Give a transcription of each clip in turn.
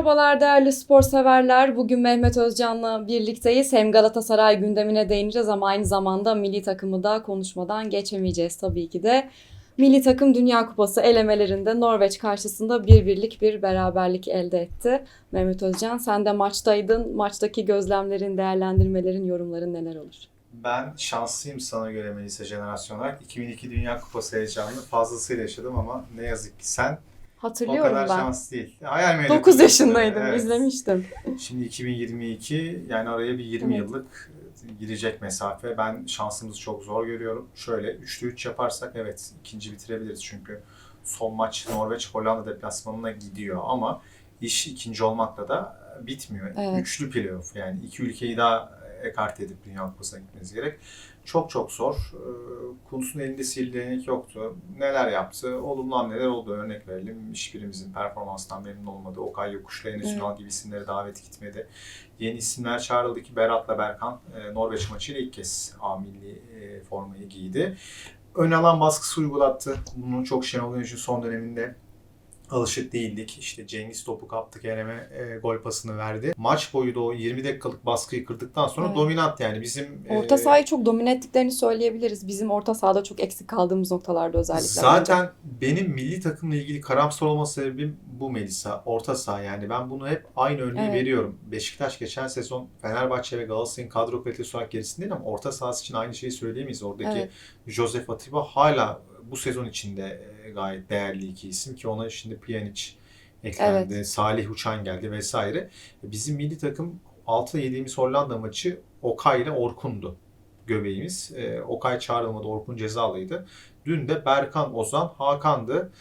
Merhabalar değerli spor severler. Bugün Mehmet Özcan'la birlikteyiz. Hem Galatasaray gündemine değineceğiz ama aynı zamanda milli takımı da konuşmadan geçemeyeceğiz tabii ki de. Milli takım Dünya Kupası elemelerinde Norveç karşısında bir birlik bir beraberlik elde etti. Mehmet Özcan sen de maçtaydın. Maçtaki gözlemlerin, değerlendirmelerin, yorumların neler olur? Ben şanslıyım sana göre Melisa jenerasyon olarak. 2002 Dünya Kupası heyecanını fazlasıyla yaşadım ama ne yazık ki sen o Hatırlıyorum kadar ben. şanslı değil. Hayal meyil 9 ediyorsun. yaşındaydım, Evet. izlemiştim. Şimdi 2022 yani araya bir 20 Evet. yıllık girecek mesafe. Ben şansımızı çok zor görüyorum. Şöyle 3'te 3 yaparsak evet ikinci bitirebiliriz çünkü son maç Norveç Hollanda deplasmanına gidiyor ama iş ikinci olmakla da bitmiyor. Evet. Üçlü playoff yani iki ülkeyi daha ekart edip Dünya Kupası'na gitmeniz gerek. Çok çok zor. Ee, Kuntz'un elinde sihirli yoktu. Neler yaptı? Olumlu hamleler oldu. Örnek verelim. Hiçbirimizin performanstan memnun olmadı. Okay Yokuş'la Enes. Ünal gibi isimleri davet gitmedi. Yeni isimler çağrıldı ki Berat'la Berkan e, Norveç maçıyla ilk kez A milli e, formayı giydi. Ön alan baskısı uygulattı. Bunu çok Şenol Güneş'in son döneminde alışık değildik. İşte Cengiz topu kaptı Kerem'e e, gol pasını verdi. Maç boyu da o 20 dakikalık baskıyı kırdıktan sonra Evet. dominant yani bizim Orta e, sahayı çok domine ettiklerini söyleyebiliriz. Bizim orta sahada çok eksik kaldığımız noktalarda özellikle. bence. Zaten benim milli takımla ilgili karamsar olma sebebim bu Melisa. Orta saha yani. Ben bunu hep aynı örneği Evet. veriyorum. Beşiktaş geçen sezon Fenerbahçe ve Galatasaray'ın kadro kalitesi olarak gerisinde ama orta sahası için aynı şeyi söyleyemeyiz. Oradaki Evet. Josef Atiba hala bu sezon içinde e, gayet değerli iki isim ki ona şimdi Pjanic eklendi. Salih Uçan geldi vesaire. Bizim milli takım 6 yediğimiz Hollanda maçı Okay ile Orkun'du göbeğimiz. E, Okay çağrılmadı. Orkun cezalıydı. Dün de Berkan Ozan, Hakan'dı.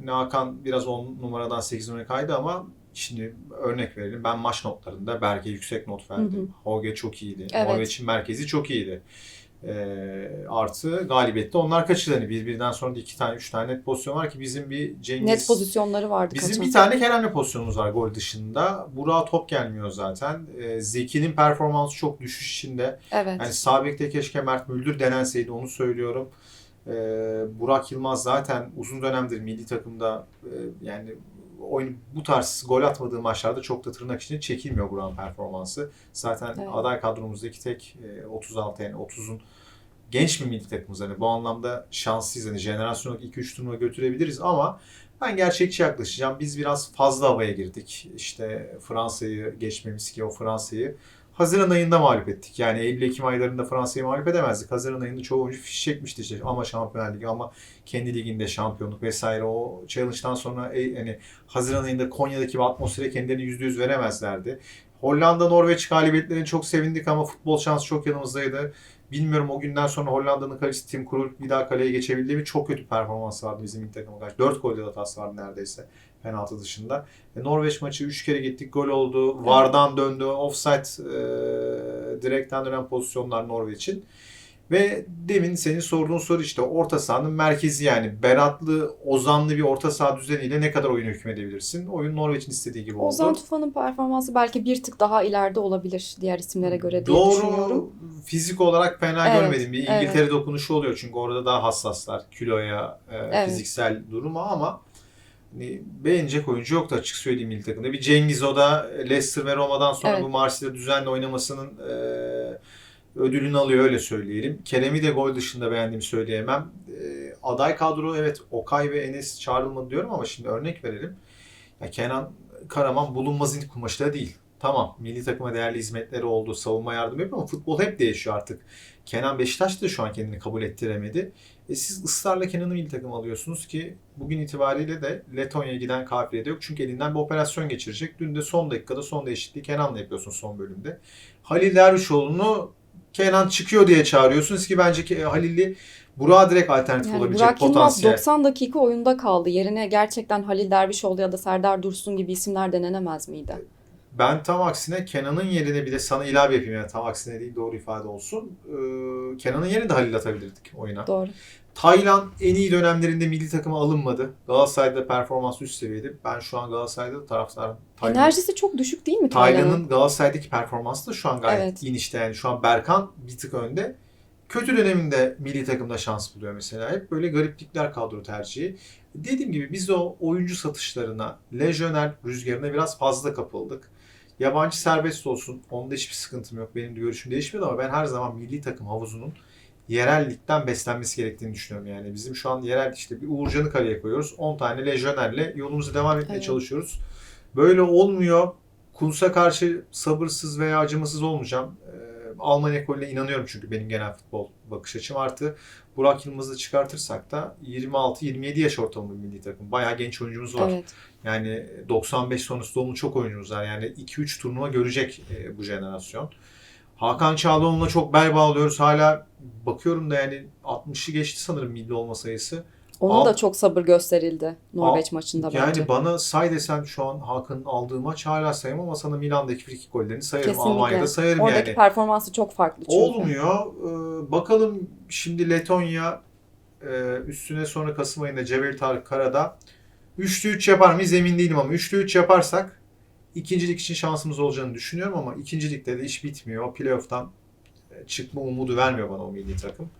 Yine Hakan biraz 10 numaradan 8 numara kaydı ama şimdi örnek verelim. Ben maç notlarında Berke yüksek not verdim. Hoge çok iyiydi. Evet. Norveç'in merkezi çok iyiydi. Ee, artı galibiyette onlar kaçırdı. Hani birbirinden sonra da iki tane, üç tane net pozisyon var ki bizim bir Cengiz... Net pozisyonları vardı. Bizim kaçan. bir tane Kerem'le pozisyonumuz var gol dışında. Burak'a top gelmiyor zaten. Ee, Zeki'nin performansı çok düşüş içinde. Evet. Yani sağ bekte keşke Mert Müldür denenseydi onu söylüyorum. Ee, Burak Yılmaz zaten uzun dönemdir milli takımda e, yani oyun bu tarz gol atmadığı maçlarda çok da tırnak içinde çekilmiyor Burak'ın performansı. Zaten Evet. aday kadromuzdaki tek e, 36 yani 30'un genç bir milli takımımız. Hani bu anlamda şanslıyız. Hani jenerasyonluk 2-3 turnuva götürebiliriz ama ben gerçekçi yaklaşacağım. Biz biraz fazla havaya girdik. İşte Fransa'yı geçmemiz ki o Fransa'yı Haziran ayında mağlup ettik. Yani Eylül-Ekim aylarında Fransa'yı mağlup edemezdik. Haziran ayında çoğu oyuncu fiş çekmişti işte. Ama Şampiyonlar Ligi ama kendi liginde şampiyonluk vesaire o challenge'dan sonra e, hani Haziran ayında Konya'daki bir atmosfere kendilerini %100 veremezlerdi. Hollanda Norveç galibiyetlerine çok sevindik ama futbol şansı çok yanımızdaydı. Bilmiyorum o günden sonra Hollanda'nın kalecisi Tim Krul bir daha kaleye geçebildi mi? Çok kötü performans vardı bizim ilk takıma karşı. 4 golde hatası vardı neredeyse penaltı dışında. E, Norveç maçı 3 kere gittik gol oldu. Vardan döndü. Offside e, direkten dönen pozisyonlar Norveç'in. Ve demin senin sorduğun soru işte orta sahanın merkezi yani Beratlı, Ozanlı bir orta saha düzeniyle ne kadar oyun hükmedebilirsin? Oyun Norveç'in istediği gibi oldu. Ozan Tufan'ın performansı belki bir tık daha ileride olabilir diğer isimlere göre diye Doğru düşünüyorum. fizik olarak fena Evet, görmedim. Bir evet. İngiltere dokunuşu oluyor çünkü orada daha hassaslar kiloya, e, Evet. fiziksel duruma ama beğenecek oyuncu yoktu açık söyleyeyim milli takımda. Bir Cengiz o da Leicester ve Roma'dan sonra Evet. bu Marsilya'da düzenli oynamasının e, ödülünü alıyor öyle söyleyelim. Kerem'i de gol dışında beğendiğimi söyleyemem. E, aday kadro evet Okay ve Enes çağrılmadı diyorum ama şimdi örnek verelim. Ya Kenan Karaman bulunmaz ilk kumaşı da değil. Tamam milli takıma değerli hizmetleri oldu, savunma yardım yapıyor ama futbol hep değişiyor artık. Kenan Beşiktaş da şu an kendini kabul ettiremedi. E siz ısrarla Kenan'ı milli takım alıyorsunuz ki bugün itibariyle de Letonya'ya giden kafilede yok. Çünkü elinden bir operasyon geçirecek. Dün de son dakikada son değişikliği Kenan'la yapıyorsun son bölümde. Halil Dervişoğlu'nu Kenan çıkıyor diye çağırıyorsunuz ki bence ki Halil'i Burak'a direkt alternatif Yani olabilecek Burak potansiyel. 90 dakika oyunda kaldı. Yerine gerçekten Halil Dervişoğlu ya da Serdar Dursun gibi isimler denenemez miydi? Ben tam aksine Kenan'ın yerine bir de sana ilave yapayım yani tam aksine değil doğru ifade olsun. Ee, Kenan'ın yerine de Halil atabilirdik oyuna. Doğru. Taylan en iyi dönemlerinde milli takıma alınmadı. Galatasaray'da performans üst seviyede. Ben şu an Galatasaray'da taraftarım. Taylan- Enerjisi çok düşük değil mi Taylan'ın? Taylan'ın Galatasaray'daki performansı da şu an gayet Evet. inişte. Yani şu an Berkan bir tık önde. kötü döneminde milli takımda şans buluyor mesela. Hep böyle gariplikler kadro tercihi. Dediğim gibi biz o oyuncu satışlarına, lejyoner rüzgarına biraz fazla kapıldık. Yabancı serbest olsun. Onda hiçbir sıkıntım yok. Benim de görüşüm değişmedi ama ben her zaman milli takım havuzunun yerellikten beslenmesi gerektiğini düşünüyorum yani. Bizim şu an yerel işte bir Uğurcan'ı kaleye koyuyoruz. 10 tane lejyonerle yolumuza devam etmeye Evet. çalışıyoruz. Böyle olmuyor. Kunsa karşı sabırsız veya acımasız olmayacağım. Alman ekolüne inanıyorum çünkü benim genel futbol bakış açım. Artı Burak Yılmaz'ı çıkartırsak da 26-27 yaş ortalama bir milli takım. Bayağı genç oyuncumuz var. Evet. Yani 95 sonrası doğumlu çok oyuncumuz var. Yani 2-3 turnuva görecek e, bu jenerasyon. Hakan Çağlaoğlu'na çok bel bağlıyoruz. Hala bakıyorum da yani 60'ı geçti sanırım milli olma sayısı. Ona Al- da çok sabır gösterildi Norveç maçında Yani bence. bana say desen şu an Hakan'ın aldığı maç hala sayamam ama sana Milan'daki frikik gollerini sayarım. Kesinlikle. Almanya'da sayarım Oradaki yani. performansı çok farklı çünkü. Olmuyor. Ee, bakalım şimdi Letonya e, üstüne sonra Kasım ayında Cebel Tarık Kara'da 3'lü 3 yapar mıyız emin değilim ama 3'lü 3 yaparsak ikincilik için şansımız olacağını düşünüyorum ama ikincilikte de iş bitmiyor. Playoff'tan e, çıkma umudu vermiyor bana o milli takım.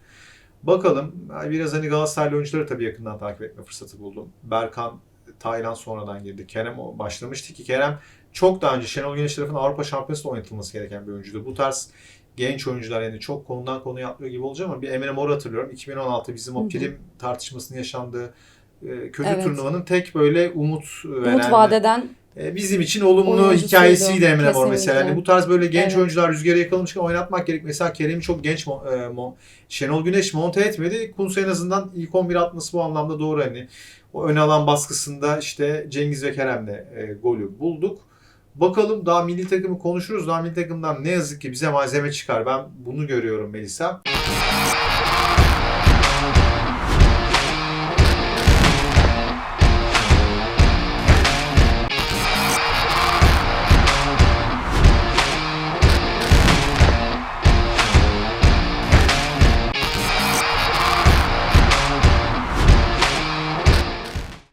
Bakalım. Biraz hani Galatasaraylı oyuncuları tabii yakından takip etme fırsatı buldum. Berkan Taylan sonradan girdi. Kerem o başlamıştı ki Kerem çok daha önce Şenol Güneş tarafından Avrupa Şampiyonası'nda oynatılması gereken bir oyuncuydu. Bu tarz genç oyuncular yani çok konudan konuya atlıyor gibi olacak ama bir Emre Mor hatırlıyorum. 2016 bizim o prim tartışmasının yaşandığı e, kötü Evet. turnuvanın tek böyle umut veren Umut vadeden bizim için olumlu Oyuncusuydu. hikayesiydi Emre Mor mesela. Yani bu tarz böyle genç Evet. oyuncular rüzgara yakalamışken oynatmak gerek. Mesela Kerem'i çok genç e, mo- Şenol Güneş monte etmedi. Kunsa en azından ilk 11 atması bu anlamda doğru hani. O ön alan baskısında işte Cengiz ve Kerem'le e, golü bulduk. Bakalım daha milli takımı konuşuruz. Daha milli takımdan ne yazık ki bize malzeme çıkar. Ben bunu görüyorum Melisa.